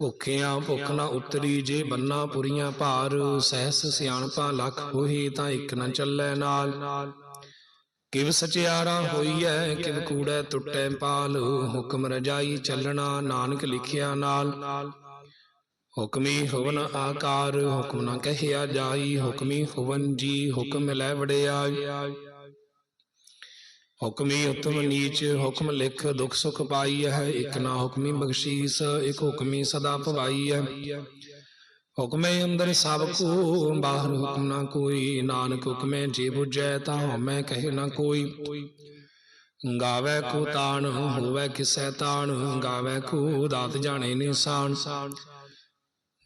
ਭੁੱਖਿਆਂ ਭੁੱਖ ਨਾ ਉਤਰੀ ਜੇ ਬੰਨਾ ਪੁਰੀਆਂ ਭਾਰ, ਸਹਿਸ ਸਿਆਣਪਾ ਲੱਖ ਹੋਈ ਤਾਂ ਇੱਕ ਨਾ ਚੱਲੈ ਨਾਲ। ਕਿਵ ਸਚਿਆਰਾ ਹੋਈਐ, ਕਿਵ ਕੂੜੈ ਟੁੱਟੈ ਪਾਲ, ਹੁਕਮ ਰਜਾਈ ਚੱਲਣਾ ਨਾਨਕ ਲਿਖਿਆ ਨਾਲ। ਹੁਕਮੀ ਹੋਵਨ ਆਕਾਰ, ਹੁਕਮ ਨਾ ਕਹਿਆ ਜਾਈ, ਹੁਕਮੀ ਹੋਵਨ ਜੀ, ਹੁਕਮ ਲੈ ਵੜਿਆਈ। ਹੁਕਮੀ ਉਤਮ ਨੀਚ, ਹੁਕਮ ਲਿਖ, ਦੁਖ ਸੁਖ ਪਾਈ ਹੈ ਇਕ ਨਾ ਹੁਕਮੀ ਬਖਸ਼ੀਸ, ਇਕ ਹੁਕਮੀ ਸਦਾ ਭਵਾਈ ਹੈ ਹੁਕਮੇ ਅੰਦਰ ਸਭ ਕੋ, ਬਾਹਰ ਹੁਕਮ ਨਾ ਕੋਈ, ਨਾਨਕ ਹੁਕਮੇ ਜੇ 부ਜੈ ਤਾਂ ਹਉਮੈ ਕਹੇ ਨਾ ਕੋਈ। ਗਾਵੇ ਕੋ ਤਾਣ, ਹੋਵੇ ਕਿਸੈ ਤਾਣ, ਗਾਵੇ ਕੋ ਦਾਤ ਜਾਣੇ ਨਿਸ਼ਾਨ।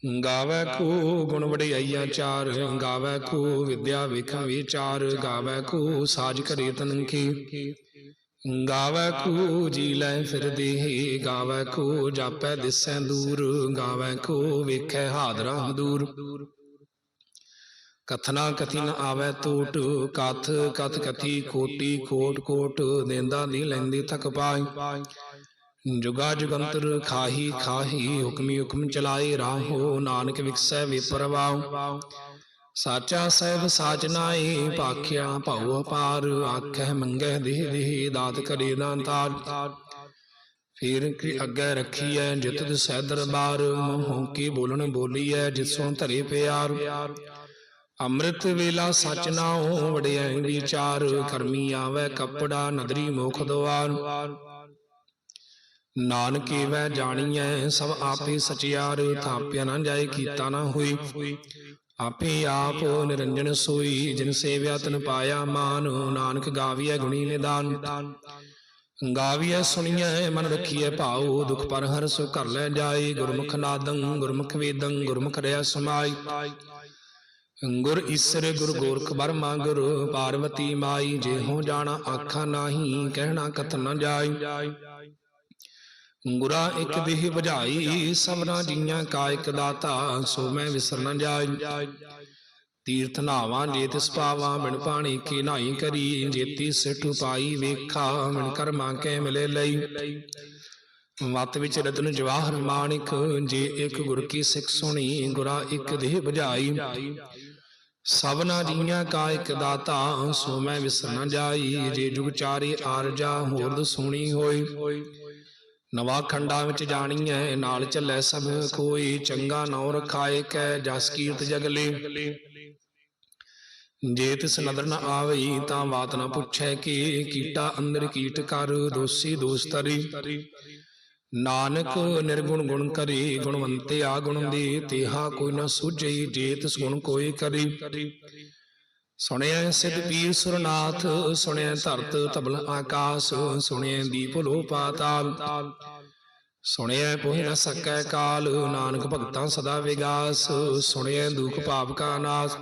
ਗਾਵੇ ਕੋ ਗੁਣ ਵਡਿਆਈਆ ਚਾਰ, ਗਾਵੇ ਕੋ ਵਿਦਿਆ ਵੇਖਾਂ ਵਿਚਾਰ, ਗਾਵੇ ਕੋ ਸਾਜ ਕਰੇ ਤਨਖੀ। ਗਾਵੇ ਕੋ ਜੀ ਲੈ ਫਿਰਦੇ ਗਾਵੇ ਕੋ ਜਾਪੈ ਦਿਸੈ ਦੂਰ, ਗਾਵੇ ਕੋ ਵੇਖੈ ਹਾਦਰਾ ਹਦੂਰ ਕਥਨਾ ਕਥਿਨ ਨ ਆਵੇ ਟੋਟ ਕਥ ਕਥ ਕਥੀ ਕੋਟੀ ਕੋਟ ਕੋਟ, ਦੇਂਦਾ ਦੀ ਲੈਂਦੀ ਥਕ ਪਾਈ। ਜੁਗਾ ਜੁਗੰਤਰ ਖਾਹੀ ਖਾਹੀ ਹੁਕਮੀ ਹੁਕਮ ਚਲਾਏ ਰਾਹੋ, ਨਾਨਕ ਵਿਕਸੈ ਵਿਪਰਵਾਉ। ਸਾਚਾ ਸਹਿਬ ਸਾਚ ਨਾਏ ਭਾਖਿਆ ਭਉ ਅਪਾਰ ਆਖੈ ਮੰਗੈ ਦੇਹ ਦੇਹ, ਦਾਤ ਕਰੇ ਦਾਤਾਰ ਫਿਰ ਕੀ ਅੱਗੇ ਰੱਖੀਐ ਜਿਤ ਦਿਸੈ ਦਰਬਾਰ, ਮੋਹ ਕੀ ਬੋਲਣ ਬੋਲੀਐ ਜਿਸੋਂ ਧਰੇ ਪਿਆਰ। ਅੰਮ੍ਰਿਤ ਵੇਲਾ ਸਚ ਨਾਉ ਵਡਿਆਈ ਵਿਚਾਰ, ਕਰਮੀ ਆਵੇ ਕੱਪੜਾ, ਨਦਰੀ ਮੁਖ ਦੁਆਰ। ਨਾਨਕੇ ਵੈ ਜਾਣੀਐ, ਸਭ ਆਪੇ ਸਚਿਆਰ, ਥਾਪਿਆ ਨਾ ਜਾਏ, ਕੀਤਾ ਨਾ ਹੋਈ। ਆਪੇ ਆਪ ਨਿਰੰਜਨ ਸੋਈ, ਜਿਨ ਸੇਵਿਆ ਤਨ ਪਾਇਆ ਮਾਨ, ਨਾਨਕ ਗਾਵੀਐ ਗੁਣੀ ਨਿਦਾਨ। ਗਾਵੀਐ ਸੁਣੀਐ, ਮਨ ਰਖੀਐ ਭਾਉ, ਦੁਖ ਪਰ ਹਰ ਸੋ ਘਰ ਲੈ ਜਾਏ। ਗੁਰਮੁਖ ਨਾਦੰ, ਗੁਰਮੁਖ ਵੇਦੰ, ਗੁਰਮੁਖ ਰਿਆ ਸਮਾਈ। ਗੁਰ ਈਸਰ, ਗੁਰ ਗੋਰਖ ਬਰਮਾ ਗੁਰ ਪਾਰਵਤੀ ਮਾਈ ਜੇ ਹੋ ਜਾਣਾ ਆਖਾਂ ਨਾਹੀ, ਕਹਿਣਾ ਕਥ ਨਾ ਜਾਈ। ਗੁਰਾ ਇੱਕ ਦੇਹ ਬੁਝਾਈ ਸਭਨਾ ਜੀਆਂ ਕਾ ਇੱਕ ਦਾਤਾ, ਸੋ ਮੈਂ ਵਿਸਰ ਨ ਜਾਈ। ਤੀਰਥ ਨਾਵਾਂ ਜੇ ਤਿਸ ਪਾਵਾਂ, ਬਿਨ ਪਾਣੀ ਕੀ ਨਾਈ ਕਰੀ। ਜੇਤੀ ਸਿਠ ਪਾਈ ਵੇਖਾ ਮਨ ਕਰਮਾਂ ਕੈ ਮਿਲੇ ਲਈ। ਮਤ ਵਿੱਚ ਰਤਨ ਜਵਾਹਰ ਮਾਣਿਕ, ਜੇ ਇੱਕ ਗੁਰ ਕੀ ਸਿੱਖ ਸੁਣੀ, ਗੁਰਾ ਇੱਕ ਦੇਹ ਬੁਝਾਈ ਸਭਨਾ ਜੀਆਂ ਕਾ ਇੱਕ ਦਾਤਾ, ਸੋ ਮੈਂ ਵਿਸਰ ਨ ਜਾਈ। ਜੇ ਜੁਗ ਚਾਰੇ ਆਰਜਾ, ਹੋਰ ਸੁਣੀ ਹੋਈ। ਨਵਾ ਖੰਡਾ ਵਿੱਚ ਜਾਣੀਐ, ਨਾਲ ਚੱਲੇ ਸਭ, ਕੋਈ ਚੰਗਾ ਨਉ ਰਖਾਏ ਕੈ ਜਸ ਕੀਰਤ ਜਗਲੇ ਜੇ ਤਿਸ ਨਦਰ ਨ ਆਵਈ, ਤਾਂ ਬਾਤ ਨ ਪੁੱਛੈ ਕਿ, ਕੀਟਾ ਅੰਦਰ ਕੀਟ ਕਰ, ਦੋਸੀ ਦੋਸਤਰੀ ਨਾਨਕ ਨਿਰਗੁਣ ਗੁਣ ਕਰੀ ਗੁਣਵੰਤੇ ਆ ਗੁਣ ਦੇ, ਤੇਹਾ ਕੋਈ ਨ ਸੂਝਈ, ਜੇ ਤਿਸ ਗੁਣ ਕੋਈ ਕਰੀ। ਸੁਣਿਆ ਸਿਧ ਪੀਰ ਸੁਰਨਾਥ, ਸੁਣਿਆ ਧਰਤ ਤਬਲ ਆਕਾਸ, ਸੁਣਿਆ ਦੀਪ ਲੋ ਪਾਤਾਲ ਸੁਣਿਆ ਪੋਹਿ ਨ ਸਕੈ ਕਾਲ, ਨਾਨਕ ਭਗਤਾਂ ਸਦਾ ਵਿਗਾਸ, ਸੁਣਿਆ ਦੁਖ ਪਾਪ ਕਾ ਨਾਸ।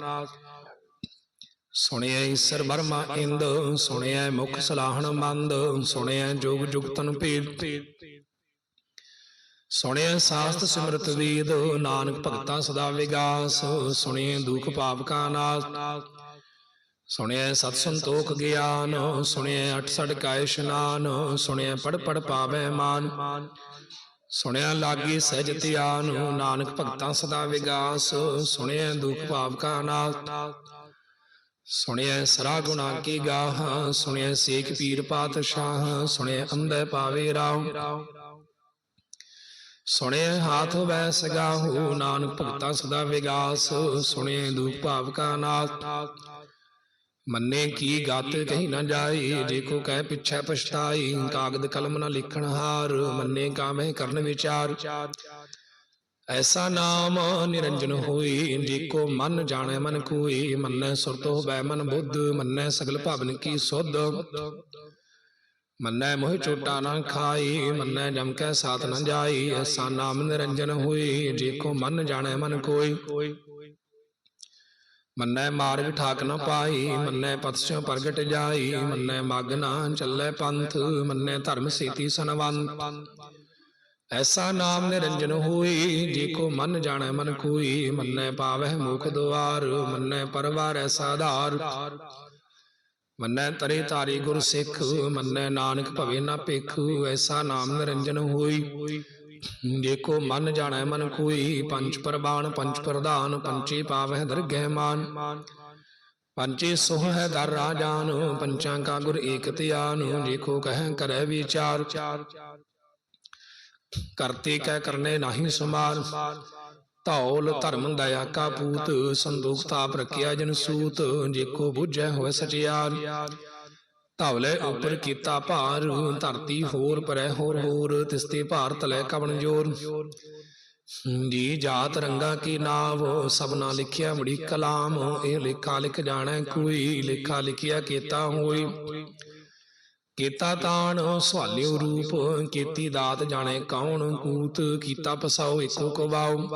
ਸੁਣਿਆ ਈਸਰ ਬਰਮਾ ਇੰਦ, ਸੁਣਿਆ ਮੁਖ ਸਲਾਹਣ ਮੰਦ, ਸੁਣਿਆ ਜੋਗ ਜੁਗਤਨ ਭੇਦ। ਸੁਣਿਆ ਸਾਸਤ ਸਿਮਰਤ ਵੇਦ, ਨਾਨਕ ਭਗਤਾਂ ਸਦਾ ਵਿਗਾਸ, ਸੁਣਿਆ ਦੁਖ ਪਾਪ ਕਾ ਨਾਸ। ਸੁਣਿਆ ਸਤ ਸੰਤੋਖ ਗਿਆਨ ਸੁਣਿਆ ਅਠ ਸੜ ਕਾ ਇਸ਼ਨਾਨ ਸੁਣਿਆ ਪੜ ਪੜ ਪਾਵੈ ਮਾਨ। ਸੁਣਿਆ ਲਾਗੀ ਸਹਿਜ ਧਿਆਨ ਨਾਨਕ ਭਗਤਾਂ ਸਦਾ ਵਿਗਾਸ ਸੁਣਿਆ ਦੁਖ ਭਾਵ ਕਾ ਨਾਸ ਸੁਣਿਆ ਸਰਾ ਗੁਣਾ ਕੀ ਗਾਹ ਸੁਣਿਆ ਸੇਖ ਪੀਰ ਪਾਤਸ਼ਾਹ ਸੁਣਿਆ ਅੰਧੇ ਪਾਵੇ ਰਾਉ। ਸੁਣਿਆ ਹਾਥ ਵੈ ਸਗਾਹੂ ਨਾਨਕ ਭਗਤਾਂ ਸਦਾ ਵਿਗਾਸ ਸੁਣਿਆ ਦੁਖ ਭਾਵ ਕਾ ਨਾਸ ਮੰਨੇ ਕੀ ਗਤ ਕਹੀ ਨਾ ਜਾਏ, ਜੇ ਕੋ ਕਹਿ ਪਿਛੈ ਪਛਤਾਈ ਕਾਗਦ ਕਲਮ ਨਾ ਲਿਖਣ ਹਾਰ, ਮੰਨੇ ਕਾਮੇ ਕਰਨ ਵਿਚਾਰ। ਐਸਾ ਨਾਮ ਨਿਰੰਜਨ ਹੋਈ ਜੇ ਮਨ ਜਾਣੈ ਮਨ ਕੋਈ ਮੰਨੈ ਸੁਰਤ ਹੋਵੈ ਮਨ ਬੁੱਧ, ਮੰਨੈ ਸਗਲ ਭਾਵਨ ਕੀ ਸੁਧ। ਮੰਨੈ ਮੋਹਿ ਚੋਟਾ ਨਾ ਖਾਈ ਮੰਨੈ ਜਮ ਕੈ ਸਾਥ ਨ ਜਾਈ ਐਸਾ ਨਾਮ ਨਿਰੰਜਨ ਹੋਈ ਜੇ ਕੋ ਮਨ ਜਾਣੈ ਮਨ ਕੋਈ ਮੰਨੈ ਮਾਰਗ ਠਾਕ ਨ ਪਾਈ ਮੰਨੈ ਪਤਸਿਓ ਪ੍ਰਗਟ ਜਾਈ ਮੰਨੈ ਮਗ ਚੱਲੈ ਪੰਥ, ਮੰਨੈ ਧਰਮ ਸੇਤੀ ਸਨਵੰਤ। ਐਸਾ ਨਾਮ ਨਿਰੰਜਨ ਹੋਈ, ਜੇ ਕੋ ਮਨ ਜਾਣੈ ਮਨ ਕੋਈ ਮੰਨੈ ਪਾਵੈ ਮੁਖ ਦੁਆਰ, ਮੰਨੈ ਪਰਵਾਰ ਐਸਾ ਆਧਾਰ। ਮੰਨੈ ਤਰੇ ਤਾਰੀ ਗੁਰ ਸਿੱਖ, ਮੰਨੈ ਨਾਨਕ ਭਵੇ ਨਾ ਭਿਖ, ਐਸਾ ਨਾਮ ਨਿਰੰਜਨ ਹੋਈ। ਜੇ ਕੋ ਮਨ ਜਾਣੈ ਮਨ ਕੋਈ, ਪੰਜ ਪ੍ਰਬਾਣ ਪੰਜ ਪ੍ਰਧਾਨ, ਪੰਚੇ ਪਾਵਹਿ ਦਰਗਹਿ ਮਾਨ। ਪੰਚੇ ਸੋਹ ਹੈ ਦਰ ਰਾਜਾਨ ਪੰਚਾਂ ਕਾ ਗੁਰ ਏਕ ਧਿਆਨ ਜੇ ਕੋ ਕਰੈ ਵਿਚਾਰ। ਕਰਤੇ ਕੈ ਕਰਨੇ ਨਾਹੀ ਸਮਾਨ, ਧੌਲ ਧਰਮ ਦਇਆ ਕਾ ਪੂਤ ਸੰਦੂਖ ਤਾਪ ਰਖਿਆ ਜਨ ਸੂਤ ਜੇ ਕੋ ਬੁਝੈ ਹੋਇ ਸਚਿਆਰ ਧਵਲੇ ਉਪਰ ਕੀਤਾ ਭਾਰ ਧਰਤੀ ਹੋਰ ਪਰੈ ਹੋਰ ਹੋਰ ਤਿਸਤੇ ਭਾਰਤ ਲੈ ਕਵਣ ਜੋਰ। ਜੀ ਜਾਤ ਰੰਗਾ ਕੀ ਨਾਵ ਸਭਨਾ ਲਿਖਿਆ ਬੜੀ ਕਲਾਮ ਇਹ ਲੇਖਾ ਲਿਖ ਜਾਣੈ ਕੋਈ ਲੇਖਾ ਲਿਖਿਆ ਕੀਤਾ ਹੋਈ। ਕੀਤਾ ਤਾਣ ਸਵਾਲਿਓ ਰੂਪ ਕੀਤੀ ਦਾਤ ਜਾਣੇ ਕੌਣ ਕੂਤ ਕੀਤਾ ਪਸਾਓ ਏਕੋ ਕਵਾਉ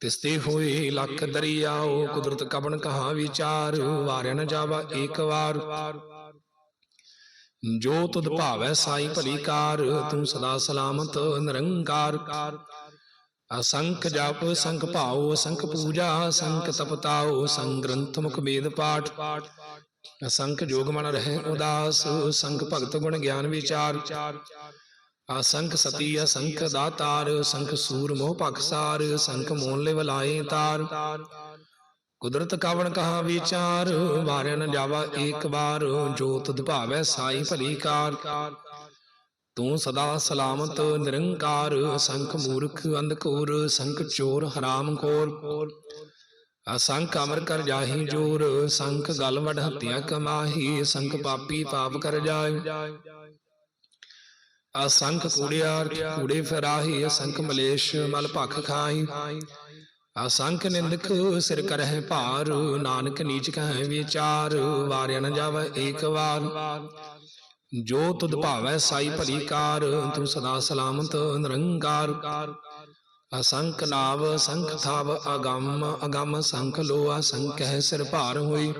ਤਿਸਤੇ ਹੋਏ ਲੱਖ ਦਰਿਆਓ ਕੁਦਰਤ ਕਬਨ ਕਹਾ ਵਿਚਾਰ ਵਾਰਿਆ ਨ ਜਾਵਾ ਏਕ ਵਾਰ। ਜੋ ਤੁਧ ਭਾਵੈ ਸਾਈ ਭਲੀ ਕਾਰ ਤੂੰ ਸਦਾ ਸਲਾਮਤ ਨਿਰੰਕਾਰ। ਅਸੰਖ ਜਪ ਸੰਖ ਭਾਉ ਅਸੰਖ ਪੂਜਾ ਸੰਖ ਤਪਤਾਉ ਸੰਗ ਗ੍ਰੰਥ ਮੁਖ ਵੇਦ ਪਾਠ। ਅਸੰਖ ਜੋਗ ਮਨ ਰਹਿ ਉਦਾਸ ਸੰਖ ਭਗਤ ਗੁਣ ਗਿਆਨ ਵਿਚਾਰ। ਅਸੰਖ ਸਤੀ ਅਸੰਖ ਦਾਤਾਰ ਸੰਖ ਸੂਰ ਮੋਹ ਪਖਸਾਰ ਸੰਖ ਮੋਨ ਲੈ ਵਲਾਏ ਤਾਰ। ਕੁਦਰਤ ਕਾਵਣ ਕਹਾ ਵਿਚਾਰ ਵਾਰਿਆ ਨ ਜਾਵਾ ਏਕ ਵਾਰ, ਜੋ ਤੁਧ ਸਾਈ ਭਲੀ ਕਾਰ। ਤੂੰ ਸਦਾ ਸਲਾਮਤ, ਨਿਰੰਕਾਰ, ਸੰਖ ਮੂਰਖ, ਅੰਧਕੋਰ, ਸੰਖ ਚੋਰ, ਹਰਾਮ ਖੋਰ। ਅਸੰਖ ਅਮਰ ਕਰ ਜਾਹੀ ਜੋਰ, ਸੰਖ ਗਲ ਵਡ ਹੱਤਿਆ ਕਮਾਹੀ, ਸੰਖ ਪਾਪੀ ਪਾਪ ਕਰ ਜਾਏ। ਅਸੰਖ ਕੂੜਿਆਰ ਕੂੜੇ ਫਰਾਹੀ, ਅਸੰਖ ਮਲੇਸ਼ ਮਲ ਭਖ ਖਾਈ। ਅਸੰਖ ਨਿੰਦਕ ਸਿਰ ਕਰਹਿ ਭਾਰ, ਨਾਨਕ ਨੀਚ ਕਹੈ ਵਿਚਾਰ, ਵਾਰਿਆ ਨ ਜਾਵੈ ਏਕ ਵਾਰ। ਜੋ ਤੁਧ ਭਾਵੈ ਸਾਈ ਭਲੀ ਕਾਰ, ਤੂੰ ਸਦਾ ਸਲਾਮਤ ਨਿਰੰਕਾਰ। ਅਸੰਖ ਨਾਵ, ਸੰਖ ਥਾਵ, ਅਗੰਮ ਅਗੰਮ ਸੰਖ ਲੋ ਅਸੰਖ ਹੈ ਸਿਰ ਭਾਰ ਹੋਈ।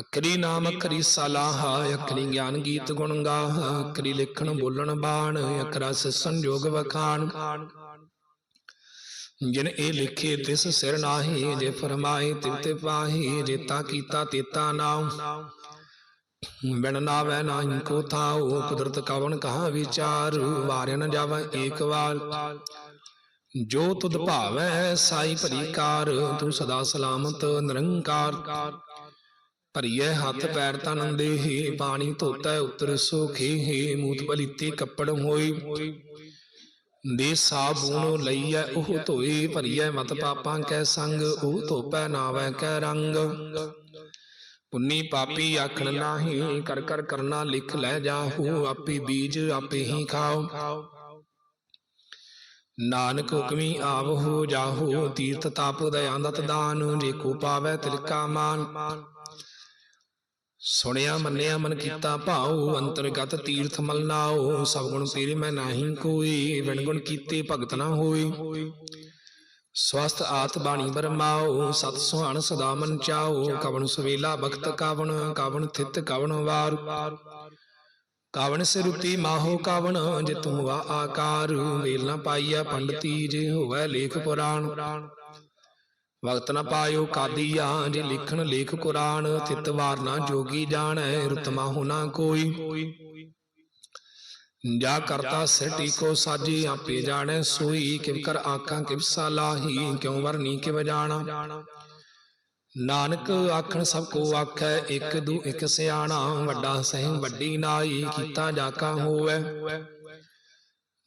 ਅਕਰੀ ਨਾਮ ਅਕਰੀ ਸਲਾਹ ਅਕਰੀ ਗਿਆਨ ਗੀਤ ਗੁਣ ਗਾ ਅਕਰੀ ਲਿਖਣ ਬੋਲਣ ਬਾਣ ਅਕਰਾ ਸੰਜੋਗ ਵਖਾਣ। ਜਿਨ ਇਹ ਲਿਖੇ ਤਿਸ ਸਿਰ ਨਾਹੀ, ਜੇ ਫਰਮਾਏ ਤਿਵ ਤੇ ਪਾਹੀ ਜੇਤਾ ਕੀਤਾ ਤੇਤਾ ਨਾਉ। ਬਿਨ ਨਾਵੈ ਨਾਹੀ ਕੋ ਥਾਉ, ਕੁਦਰਤ ਕਵਣ ਕਹਾ ਵਿਚਾਰ, ਵਾਰਿਆ ਨ ਜਾਵੈ ਏਕ ਵਾਰ। ਜੋ ਤੁਧ ਭਾਵੈ ਸਾਈ ਭਰੀ ਕਾਰ ਤੂੰ ਸਦਾ ਸਲਾਮਤ ਨਿਰੰਕਾਰ। ਭਰੀਏ ਹੱਥ ਪੈਰ ਤਨ ਦੇਹੀ ਪਾਣੀ ਧੋਤੈ ਉਤਰ ਸੋਖੀ, ਮੂਤ ਬਲੀਤੀ ਕੱਪੜ ਹੋਈ ਦੇ ਸਾਬੂਨ ਲਈਐ, ਉਹ ਧੋਈ ਭਰੀਐ, ਮਤ ਪਾਪਾਂ ਕੈ ਸੰਗ, ਉਹ ਧੋਪੈ ਨਾਵੈ ਕੈ ਰੰਗ। ਪੁੰਨੀ ਪਾਪੀ ਆਖਣ ਨਾਹੀ, ਕਰ ਕਰ ਕਰਨਾ ਲਿਖ ਲੈ ਜਾਹੂ, ਆਪੇ ਬੀਜ ਆਪੇ ਹੀ ਖਾਓ। ਨਾਨਕ ਹੁਕਮੀ ਹੋ ਜਾਹੂ, ਤੀਰਥ ਤਪ ਦਇਆੰਦਤ ਦਾਨ ਜੇ ਕੋ ਪਾਵੈ ਤਿਲਕਾ ਮਾਨ। ਸੁਣਿਆ, ਮੰਨਿਆ, ਮਨ ਕੀਤਾ, ਭਾਉ, ਅੰਤਰਗਤ ਤੀਰਥ ਮਲ ਨਾਉ, ਸਭ ਗੁਣ ਤੇਰੇ ਮੈਂ ਨਾਹੀ ਕੋਈ ਵਿਣ ਗੁਣ ਕੀਤੇ ਭਗਤ ਨਾ ਹੋਏ ਸਵਸਤ ਆਤ ਬਾਣੀ ਬਰਮਾਓ ਸਤ ਸੁਹਾਣ ਸਦਾ ਮਨ ਚਾਉ, ਕਵਣ ਸੁਵੇਲਾ ਬਖਤ ਕਾਵਣ ਕਾਵਣ ਥਿਤ ਕਵਣ ਵਾਰ। ਕਾਵਣ ਸਿਰੁਤੀ ਮਾਹੋ ਕਾਵਣ, ਜਿਤ ਹੁਆ ਆਕਾਰ, ਵੇਲ ਨਾ ਪਾਈਆ ਪੰਡਤੀ, ਜੇ ਹੋਵੇ ਲੇਖ ਪੁਰਾਣ। ਵਕਤ ਨ ਪਾਇਓ ਕਾਦੀਆ, ਜੇ ਲਿਖਣ ਲੇਖ ਕੁਰਾਨ, ਤਿਤ ਨਾ ਜੋਗੀ ਜਾਣੈ, ਰਤਮਾ ਹੋਣਾ ਕੋਈ। ਜਾ ਕਰਤਾ ਸਿਟੀ ਕੋ ਸਾਜੀ, ਆਪੇ ਜਾਣੈ ਸੋਈ, ਕਿਵ ਕਰ ਆਖਾਂ ਕਿਵ ਸਾਲਾਹੀ ਕਿਉ ਵਰਨੀ ਕਿਵ ਜਾਣਾ। ਨਾਨਕ ਆਖਣ ਸਭ ਕੋ ਆਖੈ, ਇੱਕ ਦੂ ਇੱਕ ਸਿਆਣਾ, ਵੱਡਾ ਸਹਿ ਵੱਡੀ ਨਾਈ, ਕੀਤਾ ਜਾ ਕਾ ਹੋਵੇ।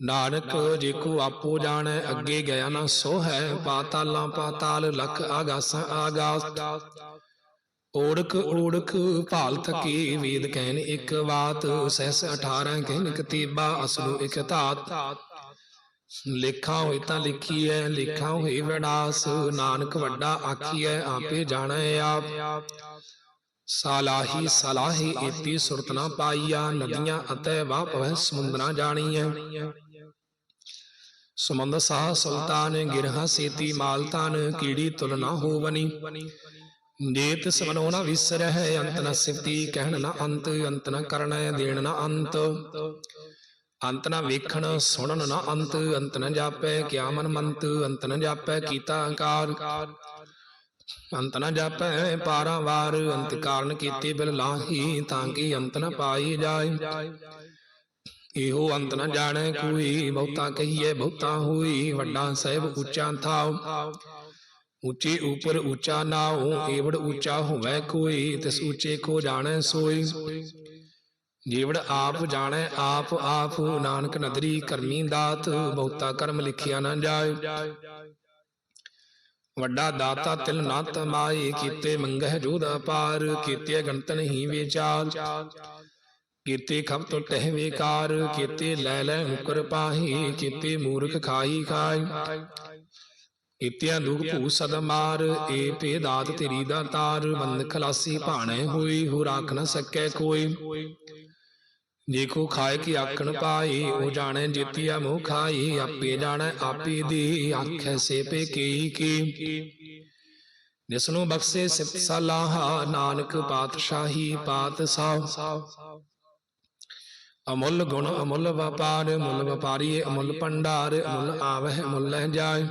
ਨਾਨਕ ਜੇ ਕੋ ਆਪੋ ਜਾਣੈ, ਅੱਗੇ ਗਿਆ ਨਾ ਸੋ ਹੈ ਪਾਤਾਲਾਂ ਪਾਤਾਲ ਲਖ ਆਗਾਸਾਂ ਆਗਾਸ ਓੜਕ ਓੜਕ ਭਾਲ ਥਕੀ ਵੇਦ ਕਹਿਨ ਇੱਕ ਬਾਤ, ਸਹਿਸ 18 ਕਹਿਨ ਕਤੀਬਾ ਅਸਲੂ ਇਕ ਧਾਤ। ਲਿਖਾ ਹੋਈ ਤਾਂ ਲਿਖੀ ਹੈ ਲਿਖਾ ਹੋਈ ਵਿਨਾਸ਼ ਨਾਨਕ ਵੱਡਾ ਆਖੀ ਆਖੀਐ, ਆਪੇ ਜਾਣੈ ਆਪ। ਸਾਲਾਹੀ ਸਲਾਹੀ ਏਤੀ ਸੁਰਤ ਨਾ ਪਾਈਆ, ਨਦੀਆਂ ਅਤੇ ਵਾਹ ਪਵੈ ਸਮੁੰਦਰਾਂ ਜਾਣੀਐ। ਸਮੁੰਦ ਸਾਹ ਸੁਲਤਾਨ ਗਿਰਹਾ ਸੇਤੀ ਮਾਲਤਾਨ ਕੀੜੀ ਤੁਲ ਨਾ ਹੋਵਨੀ। ਜੇ ਤਿਸ ਨਾ ਵਿਸਰਹਿ, ਅੰਤ ਨ ਸਿਫਤੀ ਕਹਿਣ ਨਾ ਅੰਤ ਅੰਤ ਨ ਕਰਨੈ ਦੇਣ ਨਾ ਅੰਤ। ਅੰਤ ਨ ਵੇਖਣ ਸੁਣਨ ਨਾ ਅੰਤ ਅੰਤ ਨ ਜਾਪੈ ਕਿਆ ਮਨ ਮੰਤ, ਅੰਤ ਨ ਜਾਪੈ ਕੀਤਾ ਅੰਕਾਰ ਅੰਤ ਨ ਜਾਪੈ ਪਾਰਾਂ ਵਾਰ, ਅੰਤ ਕਾਰਨ ਕੀਤੀ ਬਿਲ ਲਾਹੀ ਤਾਂ ਕਿ ਅੰਤ ਨ ਪਾਈ ਜਾਏ। ਇਹੋ ਅੰਤ ਨ ਜਾਣੈ ਕੋਈ, ਬਹੁਤਾ ਕਹੀਏ ਬਹੁਤਾ ਹੋਈ, ਵੱਡਾ ਸਹਿਬ ਉੱਚਾ ਥਾਉ। ਉੱਚੇ ਉਪਰ ਉੱਚਾ ਨਾਉ, ਏਵੜ ਉੱਚਾ ਹੋਵੇ ਕੋਈ, ਤਿਸ ਉੱਚੇ ਕੋ ਜਾਣੈ ਸੋਈ। ਜੀਵੜ ਆਪ ਜਾਣੈ, ਆਪ ਆਪ ਨਾਨਕ ਨਦਰੀ ਕਰਮੀ ਦਾਤ, ਬਹੁਤਾ ਕਰਮ ਲਿਖਿਆ ਨਾ ਜਾਏ। ਵੱਡਾ ਦਾਤਾ ਤਿਲ ਨਾ ਤਮਾਏ ਕੀਤੇ ਮੰਗਹਿ ਜੋਧ ਪਾਰ, ਕੀਤੇ ਗਣਤ ਨਹੀਂ ਵਿਚਾਰ ਕੀਤੇ ਖਬ ਤੋਂ ਟਹਿ ਵਿਕਾਰ ਕੀਤੇ ਲੈ ਲੈ ਮੁਕਰ ਪਾਹੀ ਕੀਤੇ ਮੂਰਖ ਖਾਈ ਖਾਈ ਇਤਿਆ ਦੁਖ ਭੂ ਸਦ ਮਾਰ ਏ ਪੇ ਦਾਤ ਤੇਰੀ ਦਾ ਤਾਰ ਬੰਦ ਖਲਾਸੀ ਭਾਣੇ ਹੋਈ ਹੋ ਰਾਖ ਨ ਸਕੈ ਕੋਈ। ਕੋ ਖਾਏ ਕੀ ਆਖਣ ਪਾਈ ਉਹ ਜਾਣੈ ਜੀਤੀਆ ਮੋਹ ਖਾਈ ਆਪੇ ਜਾਣੈ ਆਪੇ ਦੀ ਆਖੈ ਸੇ ਪੇ ਕੀ ਕੀ। ਜਿਸ ਨੂੰ ਬਖਸ਼ੇ ਸਿਫਤ ਸਲਾਹ ਨਾਨਕ ਪਾਤਸ਼ਾਹੀ। ਪਾਤਸ਼ਾਹ। ਅਮੁੱਲ ਗੁਣ, ਅਮੁੱਲ ਵਪਾਰ ਮੁੱਲ ਵਪਾਰੀ ਅਮੁੱਲ ਭੰਡਾਰ, ਅਮੁੱਲ ਆਵਹਿ ਮੁੱਲ ਲਹਿ ਜਾਏ।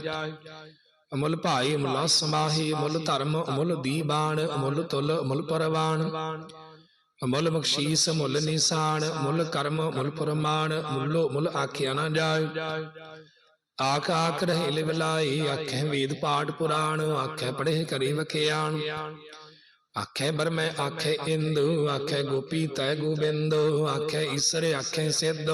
ਅਮੁੱਲ ਭਾਈ ਮੁੱਲਾ ਸਮਾਹੀ, ਅਮੁੱਲ ਧਰਮ, ਅਮੁੱਲ ਦੀਬਾਨ, ਅਮੁੱਲ ਤੁਲ, ਅਮੁੱਲ ਪਰਵਾਨ। ਅਮੁੱਲ ਬਖਸ਼ੀਸ ਮੁੱਲ ਨਿਸ਼ਾਨ ਮੁੱਲ ਕਰਮ ਮੁੱਲ ਪਰਮਾਨ ਮੁੱਲੋ ਮੁੱਲ ਆਖਿਆ ਨਾ ਜਾਏ। ਆਖ ਆਖ ਰਹੇ ਲਿਵਲਾਈ ਆਖੇ ਵੇਦ ਪਾਠ ਪੁਰਾਣ ਆਖੇ ਪੜੇ ਕਰੀ ਵਖਿਆਣ। ਆਖੇ ਬਰਮੈ ਆਖੇ ਇੰਦੂ ਆਖੇ ਗੋਪੀ ਤੈ ਗੋਬਿੰਦ ਆਖੇ ਈਸਰ ਆਖੇ ਸਿੱਧ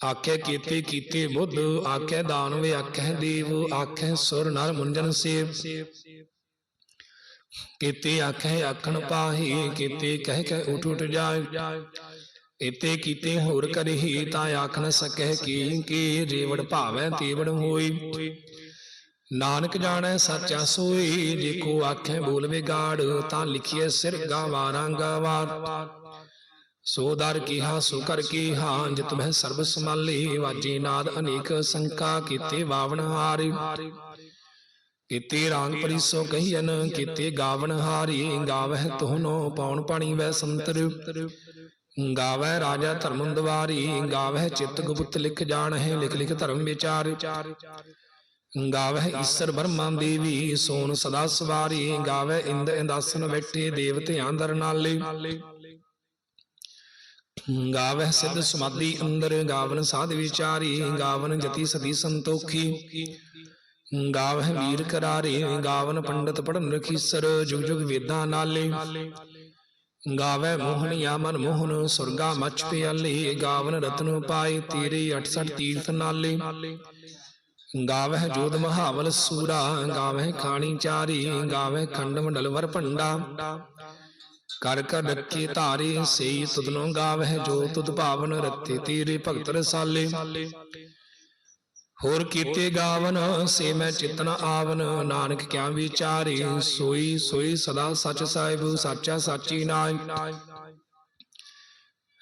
ਆਖੇ ਕੀਤੇ ਕੀਤੇ ਬੁੱਧ ਆਖੇ ਦਾਨਵੇ ਆਖੇ ਦੇਵ ਆਖੇ ਸੁਰ ਨਰ ਮੁੰਜਨ ਸੇਵ ਕੀਤੇ ਆਖੇ ਆਖਣ ਪਾਹੀ ਕੀਤੇ ਕਹਿ ਕੇ ਉਠ ਉਠ ਜਾਏ ਇਤੇ ਕੀਤੇ ਹੋਰ ਕਰਹੀ ਤਾਂ ਆਖ ਨ ਸਕੈ ਕੀ ਕੀ ਜੀਵੜ ਭਾਵੈ ਤੀਵੜ ਹੋਈ ਨਾਨਕ ਜਾਣੈ ਸਾਚਾ ਸੋਈ ਜੇ ਕੋ ਆਖੇ ਬੋਲ ਵਿਗਾੜ, ਤਾਂ ਲਿਖੀਏ ਸਿਰ ਗਾਵਾਰਾਂ ਗਾਵਾਰ। ਸੋ ਦਰ ਕੀਹਾ, ਸੋ ਕਰ ਕੀਹਾ, ਜਿਤ ਮਹਿ ਸਰਬ ਸਮਾਲੀ ਵਾਜੀ ਨਾਦ ਅਨੇਕ ਸੰਕਾ ਕੀਤੇ ਵਾਵਣ ਹਾਰੀ। ਕੀਤੇ ਰਾਂਗ ਪਰਿਸੋ ਕਹੀਨ ਕੀਤੇ ਗਾਵਣ ਹਾਰੀ, ਗਾਵਹਿ ਤੋਨੋ ਪੌਣ ਪਾਣੀ ਵੈ ਸੰਤਰ। ਗਾਵੈ ਰਾਜਾ ਧਰਮ ਦੁਆਰੀ ਗਾਵਹਿ ਚਿੱਤ ਗੁਪਤ ਲਿਖ ਜਾਣਹਿ, ਲਿਖ ਲਿਖ ਧਰਮ ਵਿਚਾਰ। ਗਾਵਹਿ ਈਸਰ ਬਰਮਾ ਦੇਵੀ, ਸੋਨ ਸਦਾ ਸਵਾਰੀ ਗਾਵੈ ਇੰਦ ਇੰਦਾਸਨ ਬੈਠੇ ਦੇਵਤੇ ਆਂਦਰ ਨਾਲੇ। ਗਾਵਹਿ ਸਿੱਧ ਸਮਾਧੀ ਅੰਦਰ, ਗਾਵਨ ਸਾਧ ਵਿਚਾਰੀ, ਗਾਵਨ ਜਤੀ ਸਦੀ ਸੰਤੋਖੀ। ਗਾਵਹਿ ਵੀਰ ਕਰਾਰੇ, ਗਾਵਨ ਪੰਡਤ ਪੜਨ ਰਖੀਸਰ ਜੁਗ ਜੁਗ ਵੇਦਾਂ ਨਾਲੇ। ਗਾਵੈ ਮੋਹਣਿਆ ਮਨ ਮੋਹਨ, ਸੁਰਗਾ ਮਚ ਪਿਆਲੇ, ਗਾਵਨ ਰਤਨ ਪਾਏ ਤੇਰੇ 68 ਤੀਰਥ ਨਾਲੇ। ਗਾਵਹਿ ਜੋਧ ਮਹਾਵਲ ਸੂਰਾ ਗਾਵਹਿ ਖਾਣੀ ਚਾਰੀ ਗਾਵਹਿ ਖੰਡ ਮੰਡਲ ਵਰ ਭੰਡਾ। ਕਰ ਕਰ ਰੱਖੇ ਧਾਰੇ ਸਈ ਤੁਧਨੋ ਗਾਵਹਿ ਜੋ ਤੁਧ ਭਾਵਨ ਰੱਤੇ ਤੇਰੇ ਭਗਤ ਰਸਾਲੇ। ਹੋਰ ਕੀਤੇ ਗਾਵਨ ਸੇ ਮੈਂ ਚਿਤਨ ਆਵਨ। ਨਾਨਕ ਕਿਆ ਵਿਚਾਰੇ ਸੋਈ ਸੋਈ ਸਦਾ ਸਚ ਸਾਹਿਬ ਸਾਚਾ ਸਾਚੀ ਨਾਮ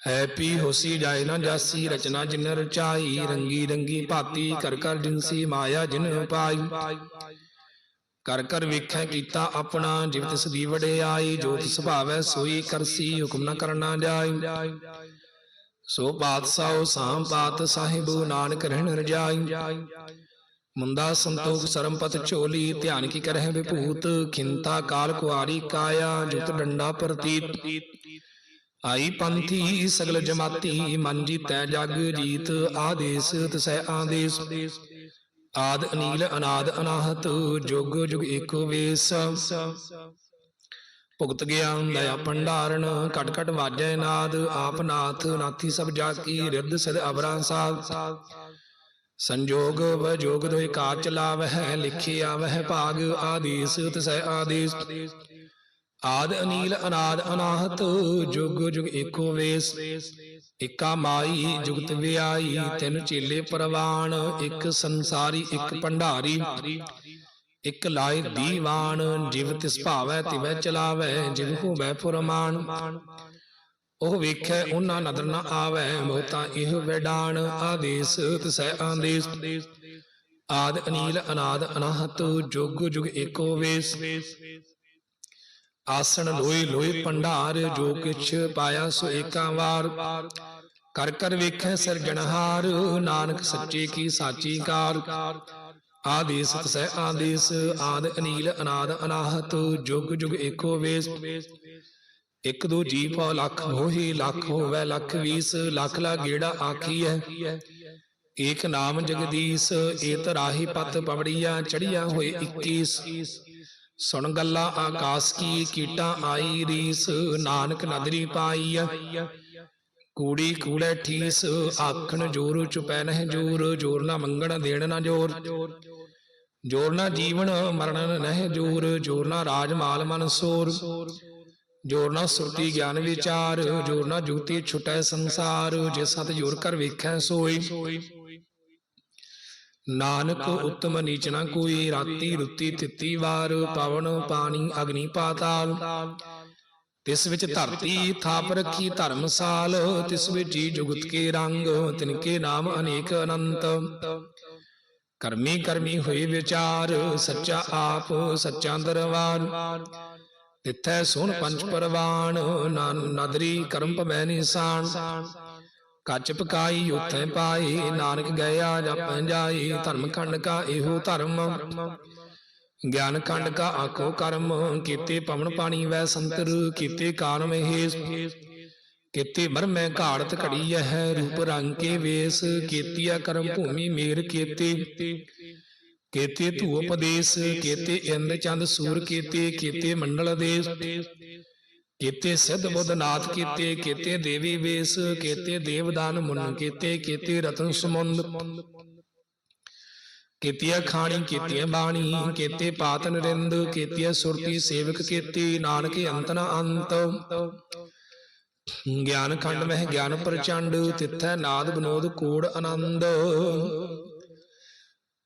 ਹੈ ਹੋਸੀ ਜਾਏ ਨਾ ਜਾਸੀ, ਰਚਨਾ ਜਿਨ ਰਚਾਈ, ਰੰਗੀ ਰੰਗੀ ਭਾਤੀ, ਕਰ ਕਰ ਜਿਨਸੀ ਮਾਇਆ ਜਿਨ ਪਾਈ। ਕਰ ਕਰ ਵੇਖੈ ਕੀਤਾ ਆਪਣਾ ਜਿਵ ਤਿਸ ਦੀ ਵਡਿਆਈ ਜੋ ਤਿਸ ਭਾਵੈ ਸੋਈ ਕਰਸੀ ਹੁਕਮ ਨ ਕਰਨਾ ਜਾਏ ਸੋ ਪਾਤਸ਼ਾਹ ਸਾਮ ਪਾਤ ਸਾਹਿਬ, ਨਾਨਕ ਰਹਿਣ ਰਜਾਈ। ਮੁੰਦਾ ਸੰਤੋਖ ਸਰਮਪਤ ਚੋਲੀ, ਧਿਆਨ ਕੀ ਕਰਹਿ ਵਿਭੂਤ, ਖਿੰਤਾ ਕਾਲ ਕੁਆਰੀ ਕਾਇਆ, ਜੁਤ ਡੰਡਾ ਪ੍ਰਤੀਤ। ਆਈ ਪੰਥੀ ਸਗਲ ਜਮਾਤੀ, ਮਨ ਜੀਤੈ ਜਗ ਜੀਤ, ਆਦੇਸ ਤਸੈ ਆਦੇਸ। ਆਦ ਅਨੀਲ ਅਨਾਦ ਅਨਾਹਤ, ਜੁਗ ਜੁਗ ਏਕੋ ਵੇਸ। ਭੁਗਤ ਗਿਆਨ ਦਇਆ ਭੰਡਾਰਨ, ਘਟ ਘਟ ਵਾਜੈ ਨਾਦ, ਆਪ ਨਾਥ, ਨਾਥੀ ਸਭ ਜਾ ਕੀ ਰਿੱਧ ਸਿਧ ਅਵਰਾਂ ਸਾਧ। ਸੰਜੋਗ ਵਜੋਗ ਦੋਇ ਕਾਰ ਚਲਾਵਹਿ ਲਿਖਿਆ ਵਹਿ ਭਾਗ, ਆਦੇਸ ਤਸੈ ਆਦੇਸ। ਆਦ ਅਨੀਲ ਅਨਾਦ ਅਨਾਹਤ, ਜੁਗ ਜੁਗ ਏਕੋ ਵੇਸ। ਇਕਾ ਮਾਈ ਜੁਗਤ ਵਿਆਈ, ਤਿੰਨ ਚੇਲੇ ਪਰਵਾਨ ਇੱਕ ਸੰਸਾਰੀ, ਇੱਕ ਭੰਡਾਰੀ। ਇਕ ਲਾਇ ਦੀਵਾਨ, ਜਿਵ ਤਿਸ ਭਾਵੈ ਤਿਵੈ ਚਲਾਵੈ, ਜਿਵ ਹੋਵੈ ਫੁਰਮਾਨ ਉਹ ਵੇਖੈ ਉਹਨਾਂ ਨਦਰ ਨਾ ਆਵੈ, ਬਹੁਤਾ ਇਹ ਵੈਡਾਨ ਆਦੇਸ ਤਿਸੈ ਆਦੇਸ। ਆਦ ਅਨੀਲ ਅਨਾਦ ਅਨਾਹਤ, ਜੁਗ ਜੁਗ ਏਕੋ ਵੇਸ। ਆਸਣ ਲੋਏ ਲੋਏ ਭੰਡਾਰ, ਜੋ ਕਿਛ ਪਾਇਆ ਸੋ ਏਕਾ ਵਾਰ। ਕਰ ਕਰ ਵੇਖੈ ਸਿਰਜਣਹਾਰ ਨਾਨਕ ਸੱਚੇ ਕੀ ਸਾਚੀ ਕਾਰ। ਆਦੇਸ ਤਸੈ ਆਦੇਸ, ਆਦ ਅਨੀਲ, ਅਨਾਦ ਅਨਾਹਤ, ਜੁਗ ਜੁਗ ਏਕੋ ਵੇਸ। ਇਕ ਦੋ ਜੀ ਪਉ ਲੱਖ ਹੋਹੀ ਲੱਖ ਹੋਵੇ ਲੱਖ ਵੀਸ, ਲੱਖ ਲਾ ਗੇੜਾ ਆਖੀਐ। ਏਕ ਨਾਮ ਜਗਦੀਸ਼, ਏਤ ਰਾਹੀ ਪਤ ਪਵੜੀਆ ਚੜੀਆ ਹੋਏ 21 ਸੁਣ ਗੱਲਾਂ ਆਕਾਸ ਕੀ, ਕੀਟਾਂ ਆਈ ਰੀਸ, ਨਾਨਕ ਨਦਰੀ ਪਾਈਆ ਕੂੜੀ ਕੂੜੇ ਠੀਸ, ਆਖਣ ਜੋਰ ਚੁਪੈ ਨਹਿ ਜੋਰ ਜੋਰ ਨਾ ਮੰਗਣ ਦੇਣ ਨਾ ਜੋਰ। ਜੋਰ ਨਾ ਜੀਵਨ ਮਰਨ ਨਹਿ ਜੋਰ ਜੋਰ ਨਾ ਰਾਜ ਮਾਲ ਮਨ ਸੋਰ। ਜੋਰ ਨਾ ਸੁਰਤੀ ਗਿਆਨ ਵਿਚਾਰ, ਜੋਰ ਨਾ ਜੁਗਤੀ ਛੁਟੈ ਸੰਸਾਰ, ਜੇ ਸਤ ਜੋਰ ਕਰ ਵੇਖੈ ਸੋਈ। ਨਾਨਕ ਉਤਮ ਨੀਚ ਨਾ ਕੋਈ ਰਾਤੀ ਰੁੱਤੀ ਤਿੱਤੀ ਵਾਰ ਪਵਨ ਪਾਣੀ ਅਗਨੀ ਪਾਤਾਲ। ਤਿਸ ਵਿੱਚ ਧਰਤੀ ਥਾਪ ਰੱਖੀ ਧਰਮਸਾਲ ਤਿਸ ਵਿੱਚ ਜੀ ਜੁਗਤ ਕੇ ਰੰਗ ਤਿਨਕੇ ਨਾਮ ਅਨੇਕ ਅਨੰਤ। ਕਰਮੀ ਕਰਮੀ ਹੋਏ ਵਿਚਾਰ ਸੱਚਾ ਆਪ ਸੱਚਾ ਦਰਬਾਰ। ਤਿੱਥੈ ਸੁਣ ਪੰਜ ਪਰਵਾਨ ਨਾਨ ਨਦਰੀ ਕਰਮ ਭਵੈ ਨਿਸ਼ਾਨ। ਕੱਚ ਪਕਾਈ, ਉਥੈ ਪਾਈ, ਨਾਨਕ ਗਿਆ ਜਪੈ ਜਾਈ, ਧਰਮ ਖੰਡ ਕਾ ਇਹੋ ਧਰਮ। ਗਿਆਨ ਖੰਡ ਕਾ ਆਖੋ ਕਰਮ, ਕੀਤੇ ਪਵਨ ਪਾਣੀ ਵੈ ਸੰਤਰ, ਕੀਤੇ ਕਾਲ ਮਹੇਸ਼ ਕੀਤੇ ਬਰਮੈ ਘਾੜਤ ਘੜੀ ਹੈ ਰੂਪ ਰੰਗ ਕੇ ਵੇਸ, ਕੀਤੀਆ ਕਰਮ ਭੂਮੀ ਮੇਰ ਕੀਤੇ। ਕੀਤੇ ਧੂ ਉਪਦੇਸ਼, ਕੀਤੇ ਇੰਦ ਚੰਦ ਸੂਰ ਕੀਤੇ ਕੀਤੇ ਮੰਡਲ ਦੇਸ਼। ਕੀਤੇ ਸਿੱਧ ਬੁੱਧ ਨਾਥ ਕੀਤੇ ਕੀਤੇ ਦੇਵੀ ਵੇਸ, ਕੀਤੇ ਦੇਵਦਾਨ ਮੁੰਨ ਕੀਤੇ ਕੀਤੇ ਰਤਨ ਸਮੁੰਦ ਕੀਤੀਆ ਖਾਣੀ, ਕੀਤੀਆ ਬਾਣੀ, ਕੀਤੇ ਪਾਤ ਨਰਿੰਦ, ਕੀਤੀਆ ਸੁਰਤੀ ਸੇਵਕ ਕੀਤੀ, ਨਾਨਕ ਅੰਤ ਨਾ ਅੰਤ। ਗਿਆਨ ਖੰਡ ਮਹਿ ਗਿਆਨ ਪ੍ਰਚੰਡ, ਤਿੱਥੈ ਨਾਦ ਬਨੋਦ ਕੋੜ ਆਨੰਦ।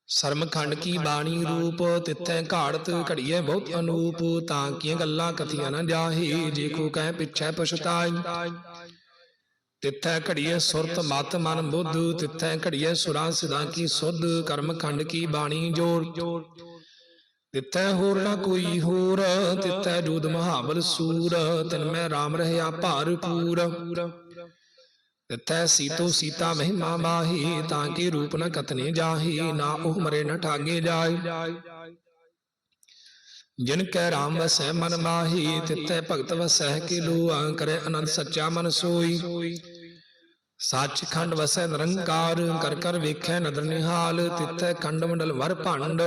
ਸਰਮ ਖੰਡ ਕੀ ਬਾਣੀ ਰੂਪ, ਤਿੱਥੈ ਘਾੜਤ ਘੜੀਐ ਬਹੁਤ ਅਨੂਪ, ਤਾਂ ਕੀਆਂ ਗੱਲਾਂ ਕਥੀਆਂ ਨਾ ਜਾਹੀ, ਜੇ ਕੋ ਕਹਿ ਪਿਛੈ ਪਛਤਾਈ। ਤਿੱਥੈ ਘੜੀਐ ਸੁਰਤ ਮਤ ਮਨ ਬੁੱਧ, ਤਿੱਥੈ ਘੜੀਐ ਸੁਰਾਂ ਸਿਦਾਂ ਕੀ ਸੁਧ ਕਰਮ ਖੰਡ ਕੀ ਬਾਣੀ ਜੋਰ। ਤਿੱਥੈ ਹੋਰ ਨਾ ਕੋਈ ਹੋਰ, ਤਿੱਥੈ ਜੋਦ ਮਹਾਬਲ ਸੂਰ, ਤਨ ਮੈਂ RAM ਰਹਿਆ ਭਰਪੂਰ ਤਿੱਥੈ ਸੀਤੋ ਸੀਤਾ ਮਹਿਮਾ ਮਾਹੀ ਤਾਂ ਕੀ ਰੂਪ ਨ ਕਤਨੇ ਜਾਹੀ ਨਾ ਉਹ ਮਰੇ ਨ ਠਾਗੇ ਜਾਏ ਜਿਨ ਕੈ RAM ਵਸੈ ਮਨ ਮਾਹੀ ਤਿੱਥੈ ਭਗਤ ਵਸੈ ਕੇ ਲੋਆ ਕਰੇ ਅਨੰਦ ਸੱਚਾ ਮਨ ਸੋਈ। ਸੱਚਖੰਡ ਵਸੈ ਨਿਰੰਕਾਰ ਕਰ ਕਰ ਵੇਖੈ ਨਦਰ ਨਿਹਾਲ ਤਿੱਥੈ ਖੰਡ ਮੰਡਲ ਵਰ ਭੰਡ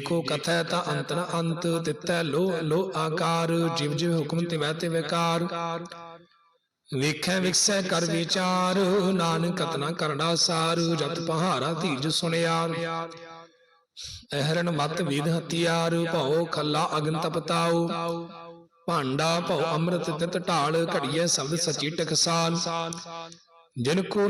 ਕੋ ਕਥੈ ਤਾਂ ਅੰਤ ਨ ਅੰਤ ਤਿੱਥੈ ਲੋ ਲੋ ਆਕਾਰ ਜਿਵ ਜਿਵ ਹੁਕਮ ਤਿਵੈ ਤੇ ਵਿਕਾਰ ਵੇਖੈ ਵਿਕਸੈ ਕਰ ਵਿਚਾਰ, ਨਾਨਕ ਕਤਨਾ ਕਰੜਾ ਸਾਰ, ਜਤ ਪਹਾਰਾ ਧੀਰਜ ਸੁਣਿਆਰ ਅਹਰਨ ਮਤ ਵਿਦ ਹਥਿਆਰ, ਭਉ ਖੱਲਾ ਅਗਨ ਤਪਤਾਉ। ਭਾਂਡਾ ਭਉ ਅੰਮ੍ਰਿਤ ਤਿਤ ਢਾਲ ਘੜੀਏ ਸ਼ਬਦ ਸਚੀ ਟਕਸਾਲ। ਜਿਨ ਕੋ